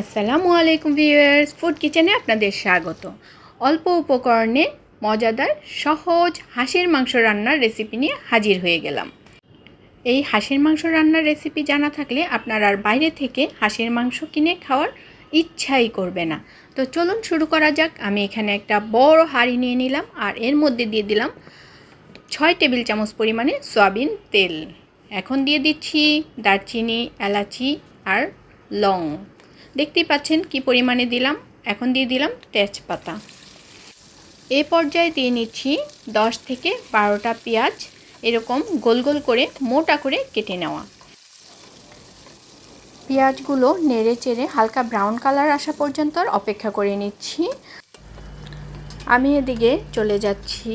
আসসালামু আলাইকুম viewers food কিচেনে আপনাদের স্বাগত। অল্প উপকরণে মজাদার, সহজ হাঁসের মাংস রান্নার রেসিপি নিয়ে হাজির হয়ে গেলাম। এই হাঁসের মাংস রান্নার রেসিপি জানা থাকলে আপনার আর বাইরে থেকে হাঁসের মাংস কিনে খাওয়ার ইচ্ছাই করবে না। তো চলুন শুরু করা যাক। আমি এখানে একটা বড় হাঁড়ি নিয়ে নিলাম আর এর মধ্যে দিয়ে দিলাম ছয় টেবিল চামচ পরিমাণে সয়াবিন তেল। এখন দিয়ে দিচ্ছি দারচিনি, এলাচি আর লং। দেখতেই পাচ্ছেন কি পরিমাণে দিলাম। এখন দিয়ে দিলাম তেজপাতা। এ পর্যায়ে দিয়ে নিচ্ছি দশ থেকে বারোটা পেঁয়াজ, এরকম গোল গোল করে, মোটা করে কেটে নেওয়া। পেঁয়াজগুলো নেড়ে চেড়ে হালকা ব্রাউন কালার আসা পর্যন্ত অপেক্ষা করে নিচ্ছি। আমি এদিকে চলে যাচ্ছি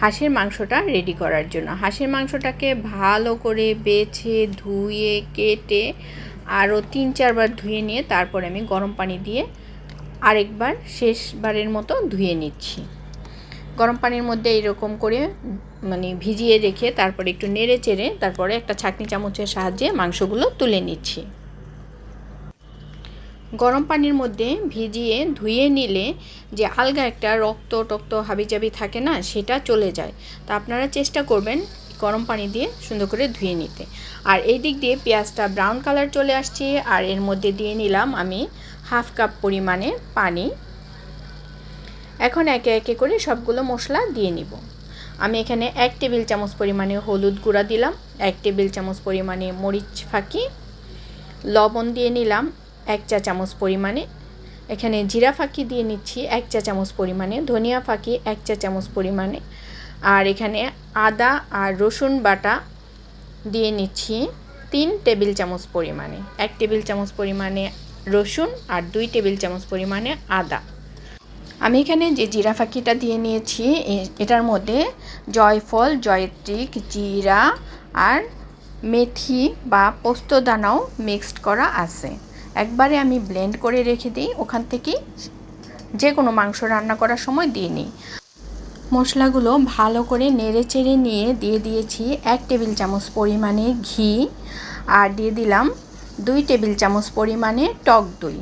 হাঁসের মাংসটা রেডি করার জন্য। হাঁসের মাংসটাকে ভালো করে বেছে, ধুয়ে, কেটে আরও তিন চারবার ধুয়ে নিয়ে তারপরে আমি গরম পানি দিয়ে আরেকবার শেষবারের মতো ধুয়ে নিচ্ছি। গরম পানির মধ্যে এরকম করে মানে ভিজিয়ে রেখে তারপরে একটু নেড়ে চেড়ে তারপরে একটা ছাকনি চামচের সাহায্যে মাংসগুলো তুলে নিচ্ছি। গরম পানির মধ্যে ভিজিয়ে ধুয়ে নিলে যে আলগা একটা রক্ত টক্ত হাবিজাবি থাকে না, সেটা চলে যায়। তা আপনারা চেষ্টা করবেন গরম পানি দিয়ে সুন্দর করে ধুয়ে নিতে। আর এই দিক দিয়ে পেঁয়াজটা ব্রাউন কালার চলে আসছে, আর এর মধ্যে দিয়ে নিলাম আমি হাফ কাপ পরিমাণে পানি। এখন একে একে করে সবগুলো মশলা দিয়ে নিব। আমি এখানে এক টেবিল চামচ পরিমাণে হলুদ গুঁড়া দিলাম, এক টেবিল চামচ পরিমাণে মরিচ ফাঁকি, লবণ দিয়ে নিলাম, এক চা চামচ পরিমাণে। এখানে জিরা ফাঁকি দিয়ে নিচ্ছি, এক চা চামচ পরিমাণে ধনিয়া ফাঁকি, এক চা চামচ পরিমাণে আর এখানে আদা আর রসুন বাটা দিয়ে নিচ্ছি তিন টেবিল চামচ পরিমাণে। এক টেবিল চামচ পরিমাণে রসুন আর দুই টেবিল চামচ পরিমাণে আদা। আমি এখানে যে জিরা ফাঁকিটা দিয়ে নিয়েছি এটার মধ্যে জয়ফল, জয়ত্রিক, জিরা আর মেথি বা পোস্তদানাও মিক্সড করা আছে। একবারে আমি ব্লেন্ড করে রেখে দিই, ওখান থেকেই যে কোনো মাংস রান্না করার সময় দিয়ে নিই। মশলাগুলো ভালো করে নেড়ে চেড়ে নিয়ে দিয়ে দিয়েছি এক টেবিল চামচ পরিমাণে ঘি আর দিয়ে দিলাম দুই টেবিল চামচ পরিমাণে টক দই।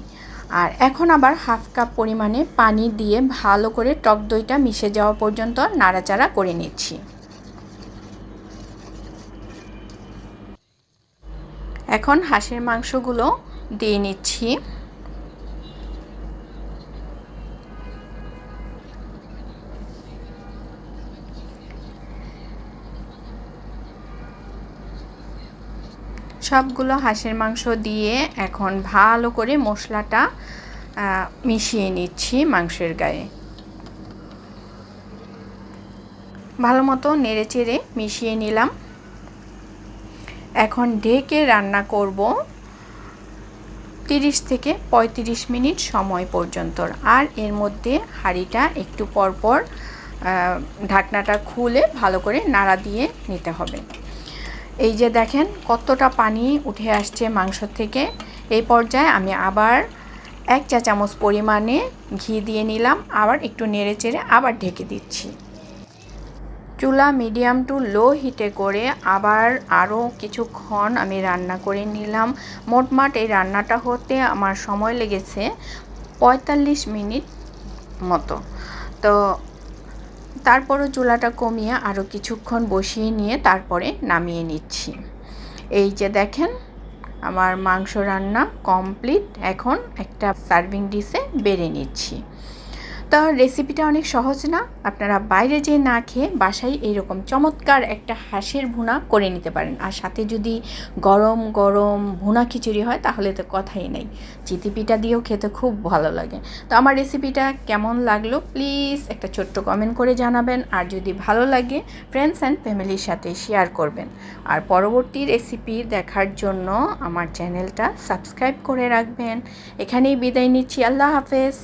আর এখন আবার হাফ কাপ পরিমাণে পানি দিয়ে ভালো করে টক দইটা মিশে যাওয়া পর্যন্ত নাড়াচাড়া করে নিচ্ছি। এখন হাঁসের মাংসগুলো দিয়ে নিচ্ছি। সবগুলো হাঁসের মাংস দিয়ে এখন ভালো করে মশলাটা মিশিয়ে নিচ্ছি মাংসের গায়ে। ভালো মতো নেড়ে চেড়ে মিশিয়ে নিলাম। এখন ঢেকে রান্না করব তিরিশ থেকে ৩৫ মিনিট সময় পর্যন্ত। আর এর মধ্যে হাঁড়িটা একটু পরপর ঢাকনাটা খুলে ভালো করে নাড়া দিয়ে নিতে হবে। এই যে দেখেন, কতটা পানি উঠে আসছে মাংস থেকে। এই পর্যায়ে আমি আবার এক চা চামচ পরিমাণে ঘি দিয়ে নিলাম, আবার একটু নেড়ে চেড়ে আবার ঢেকে দিচ্ছি। চুলা মিডিয়াম টু লো হিটে করে আবার আরও কিছুক্ষণ আমি রান্না করে নিলাম। মোটমাট এই রান্নাটা হতে আমার সময় লেগেছে পঁয়তাল্লিশ মিনিট মতো। তো তারপরও চুলাটা কমিয়ে আরও কিছুক্ষণ বসিয়ে নিয়ে তারপরে নামিয়ে নিচ্ছি। এই যে দেখেন, আমার মাংস রান্না কমপ্লিট। এখন একটা সার্ভিং ডিশে বেড়ে নিচ্ছি। তো রেসিপিটা অনেক সহজ না। আপনারা বাইরে যেয়ে না খেয়ে বাসায় এইরকম চমৎকার একটা হাঁসের ভুনা করে নিতে পারেন। আর সাথে যদি গরম গরম ভুনা খিচুড়ি হয়, তাহলে তো কথাই নেই। চিতিপিটা দিয়েও খেতে খুব ভালো লাগে। তো আমার রেসিপিটা কেমন লাগল প্লিজ একটা ছোট্ট কমেন্ট করে জানাবেন। আর যদি ভালো লাগে ফ্রেন্ডস অ্যান্ড ফ্যামিলির সাথে শেয়ার করবেন। আর পরবর্তী রেসিপি দেখার জন্য আমার চ্যানেলটা সাবস্ক্রাইব করে রাখবেন। এখানেই বিদায় নিচ্ছি। আল্লাহ হাফেজ।